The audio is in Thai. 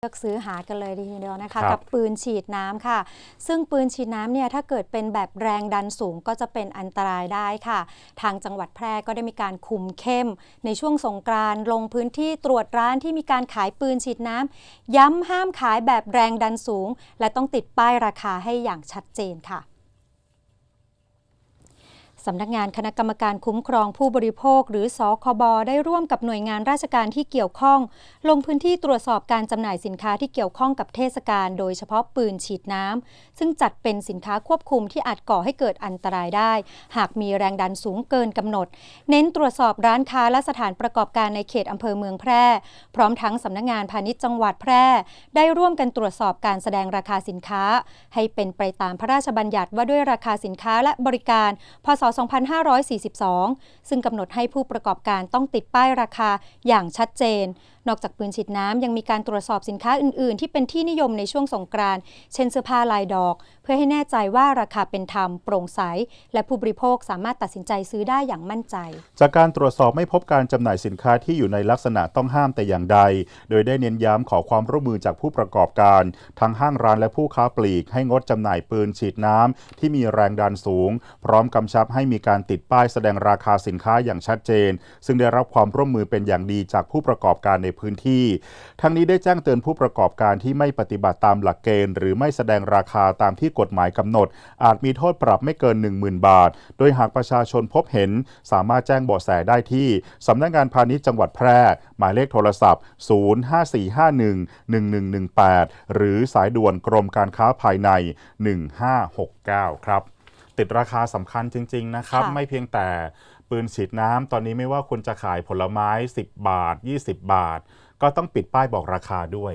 เลือกซื้อหากันเลยทีเดียวนะคะครับกับปืนฉีดน้ำค่ะ ซึ่งปืนฉีดน้ำเนี่ยถ้าเกิดเป็นแบบแรงดันสูงก็จะเป็นอันตรายได้ค่ะ ทางจังหวัดแพร่ก็ได้มีการคุมเข้ม ในช่วงสงกรานต์ลงพื้นที่ตรวจร้านที่มีการขายปืนฉีดน้ำย้ำห้ามขายแบบแรงดันสูง และต้องติดป้ายราคาให้อย่างชัดเจนค่ะ สำนักงานคณะกรรมการคุ้มครองผู้บริโภค หรือสคบได้ร่วมกับหน่วยงานราชการที่เกี่ยวข้อง ลงพื้นที่ตรวจสอบการจำหน่ายสินค้าที่เกี่ยวข้องกับเทศกาลโดยเฉพาะปืนฉีดน้ำซึ่งจัดเป็นสินค้าควบคุมที่อาจก่อให้เกิดอันตรายได้ หากมีแรงดันสูงเกินกำหนด เน้นตรวจสอบร้านค้าและสถานประกอบการในเขตอำเภอเมืองแพร่ พร้อมทั้งสำนักงานพาณิชย์จังหวัดแพร่ ได้ร่วมกันตรวจสอบการแสดงราคาสินค้า ให้เป็นไปตามพระราชบัญญัติว่าด้วยราคาสินค้าและบริการพศ2542 ซึ่งกำหนดให้ผู้ประกอบการต้องติดป้ายราคาอย่างชัดเจน นอกจากปืนฉีดน้ำยังมีการตรวจสอบสินค้าอื่น ๆ ที่เป็นที่นิยมในช่วงสงกรานต์เช่นเสื้อผ้าลายดอก เพื่อให้แน่ใจว่าราคาเป็นธรรมโปร่งใส และผู้บริโภคสามารถตัดสินใจซื้อได้อย่างมั่นใจ จากการตรวจสอบไม่พบการจำหน่ายสินค้าที่อยู่ในลักษณะต้องห้ามแต่อย่างใด โดยได้เน้นย้ำขอความร่วมมือจากผู้ประกอบการ ทั้งห้างร้านและผู้ค้าปลีก ให้งดจำหน่ายปืนฉีดน้ำที่มีแรงดันสูง พร้อมกำชับให้มีการติดป้ายแสดงราคาสินค้าอย่างชัดเจน ซึ่งได้รับความร่วมมือเป็นอย่างดีจากผู้ประกอบการในพื้นที่ ทั้งนี้ได้แจ้งเตือนผู้ประกอบการที่ไม่ปฏิบัติตามหลักเกณฑ์ หรือไม่แสดงราคาตามที่กฎหมายกำหนด อาจมีโทษปรับไม่เกิน 10,000 บาท โดยหากประชาชนพบเห็น สามารถแจ้งเบาะแสได้ที่สำนักงานพาณิชย์จังหวัดแพร่ หมายเลขโทรศัพท์ 054511118หรือสายด่วนกรมการค้าภายใน 1569 ครับ ติดราคาสำคัญจริง ๆ นะครับค่ะไม่เพียงแต่ปืนฉีดน้ำตอนนี้ไม่ว่าคุณจะขายผลไม้ 10 บาท 20 บาท ก็ต้องปิดป้ายบอกราคาด้วย